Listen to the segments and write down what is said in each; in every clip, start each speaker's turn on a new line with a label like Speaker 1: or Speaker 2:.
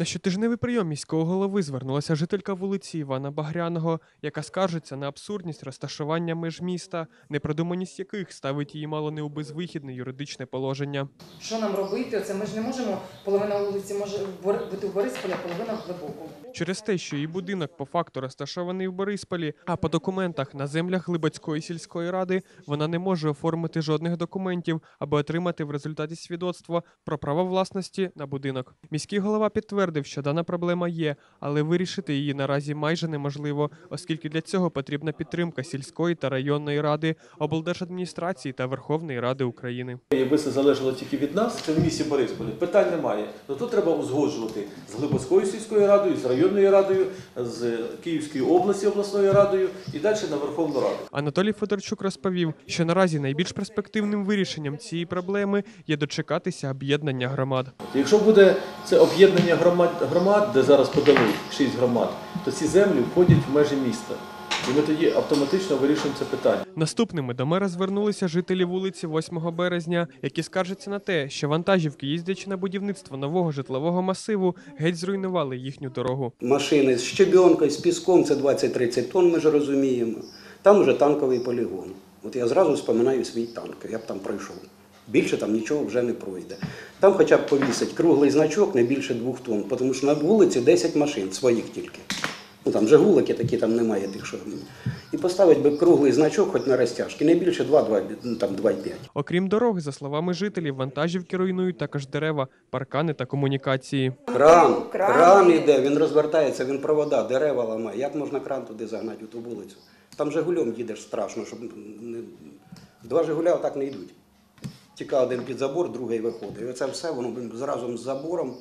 Speaker 1: На щотижневий прийом міського голови звернулася жителька вулиці Івана Багряного, яка скаржиться на абсурдність розташування меж міста, непродуманість яких ставить її мало не у безвихідне юридичне положення.
Speaker 2: Що нам робити? Оце ми ж не можемо. Половина вулиці може бути в Борисполі, а половина в Глибокому.
Speaker 1: Через те, що її будинок по факту розташований в Борисполі, а по документах на землях Глибоцької сільської ради вона не може оформити жодних документів, аби отримати в результаті свідоцтво про право власності на будинок. Міський голова підтвердив, що дана проблема є, але вирішити її наразі майже неможливо, оскільки для цього потрібна підтримка сільської та районної ради, облдержадміністрації та Верховної Ради України.
Speaker 3: Якби це залежало тільки від нас, це в місті Борисполі, питань немає. Ну тут треба узгоджувати з Глибоцькою сільською радою, з районною радою, з Київської області обласною радою і далі на Верховну Раду.
Speaker 1: Анатолій Федорчук розповів, що наразі найбільш перспективним вирішенням цієї проблеми є дочекатися об'єднання громад.
Speaker 3: Якщо буде це об'єднання громад, громад, де зараз подали шість громад, то ці землі входять в межі міста. І ми тоді автоматично вирішуємо це питання.
Speaker 1: Наступними до мера звернулися жителі вулиці 8 березня, які скаржаться на те, що вантажівки, їздячи на будівництво нового житлового масиву, геть зруйнували їхню дорогу.
Speaker 4: Машини з щебенкою, з піском це 20-30 тонн, ми ж розуміємо. Там вже танковий полігон. От я зразу вспоминаю свій танк, я б там пройшов. Більше там нічого вже не пройде. Там хоча б повісить круглий значок не більше двох тонн, тому що на вулиці 10 машин, своїх тільки. Ну там жигулики такі там немає тих, що. І поставить би круглий значок хоч на розтяжки, не більше 2, ну, там 2,5.
Speaker 1: Окрім дороги, за словами жителів, вантажівки руйнують також дерева, паркани та комунікації.
Speaker 4: Кран,
Speaker 2: кран
Speaker 4: кран іде, він розвертається, він провода, дерева ламає. Як можна кран туди загнати, у ту вулицю? Там Жигулем їдеш страшно, щоб не... два Жигуля отак не йдуть. Тільки один під забор, другий виходить. І оце все, воно разом з забором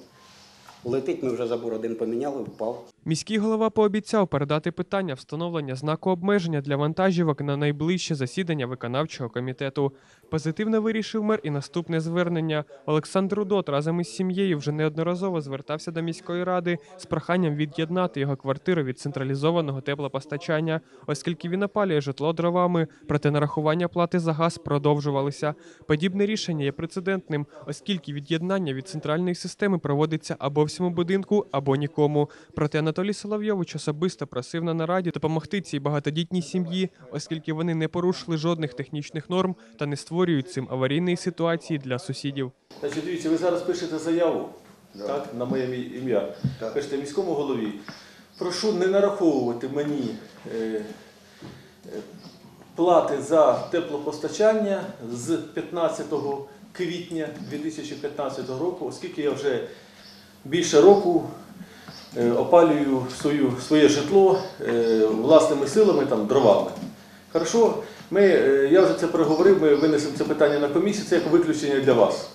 Speaker 4: летить, ми вже забор один поміняли, впав.
Speaker 1: Міський голова пообіцяв передати питання встановлення знаку обмеження для вантажівок на найближче засідання виконавчого комітету. Позитивно вирішив мер і наступне звернення. Олександр Рудот разом із сім'єю вже неодноразово звертався до міської ради з проханням від'єднати його квартиру від централізованого теплопостачання, оскільки він опалює житло дровами, проте нарахування плати за газ продовжувалися. Подібне рішення є прецедентним, оскільки від'єднання від центральної системи проводиться або всьому будинку, або нікому. Проте Анатолій Соловйович особисто просив на нараді допомогти цій багатодітній сім'ї, оскільки вони не порушили жодних технічних норм та не створюють цим аварійної ситуації для сусідів.
Speaker 3: Значить, дивіться, ви зараз пишете заяву так, на моє ім'я. Пишете міському голові. Прошу не нараховувати мені е, е, плати за теплопостачання з 15 квітня 2015 року, оскільки я вже більше року опалюю свою, своє житло е, власними силами, там, дровами. Хорошо, ми, е, я вже це переговорив, ми винесемо це питання на комісію, це як виключення для вас,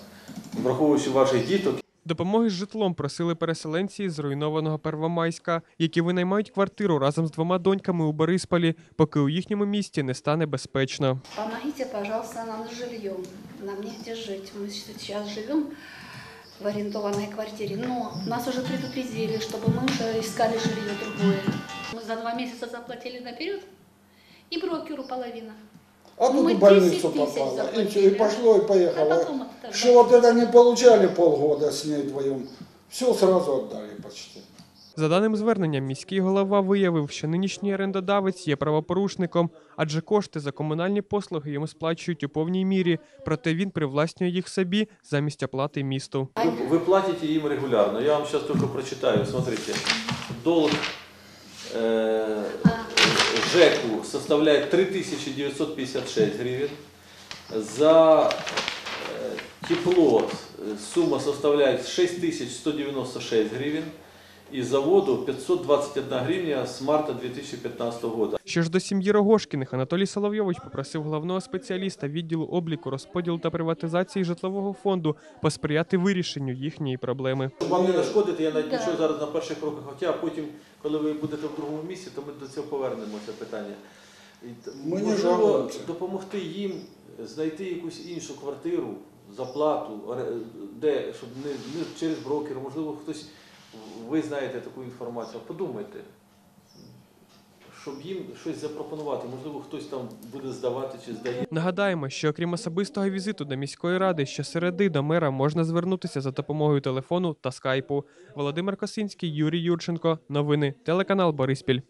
Speaker 3: враховуючи ваших діток.
Speaker 1: Допомоги з житлом просили переселенці з зруйнованого Первомайська, які винаймають квартиру разом з двома доньками у Борисполі, поки у їхньому місті не стане безпечно.
Speaker 5: Помогите, пожалуйста, нам с жильем. Нам негде жить. Мы сейчас живем в арендованной квартире, но нас уже предупредили, чтобы мы уже искали жилье другое. Мы за два месяца заплатили наперед и брокеру половина.
Speaker 6: А тут
Speaker 5: мы
Speaker 6: в больницу
Speaker 5: 10 тысяч
Speaker 6: попала. И, и
Speaker 5: а?
Speaker 6: пошло, и
Speaker 5: А
Speaker 6: поехало.
Speaker 5: потом это
Speaker 6: Что вот это не получали полгода с ней вдвоем, все сразу отдали почти.
Speaker 1: За даним зверненням, міський голова виявив, що нинішній орендодавець є правопорушником, адже кошти за комунальні послуги йому сплачують у повній мірі, проте він привласнює їх собі замість оплати місту.
Speaker 3: Ви, ви платите їм регулярно. Я вам зараз тільки прочитаю. Смотрите. Долг э, ЖЕКу составляет 3956 гривен. За э, тепло э, сумма составляет 6196 гривен. И за воду 521 гривня с марта 2015 года.
Speaker 1: Що ж до сім'ї Рогошкіних, Анатолій Соловйович попросив головного спеціаліста відділу обліку, розподілу та приватизації житлового фонду посприяти вирішенню їхньої проблеми.
Speaker 3: Щоб вам не нашкодити, я навіть нічого зараз на перших кроках, хоча потім, коли ви будете в другому місці, то ми до цього повернемо це питання.
Speaker 6: Ми не
Speaker 3: Можливо,
Speaker 6: жалуємося.
Speaker 3: допомогти їм знайти якусь іншу квартиру за плату, де, щоб не, не через брокера, можливо, хтось, ви знаєте таку інформацію. Подумайте, щоб їм щось запропонувати. Можливо, хтось там буде здавати чи здає.
Speaker 1: Нагадаємо, що окрім особистого візиту до міської ради, щосереди до мера можна звернутися за допомогою телефону та скайпу. Володимир Косинський, Юрій Юрченко. Новини. Телеканал Бориспіль.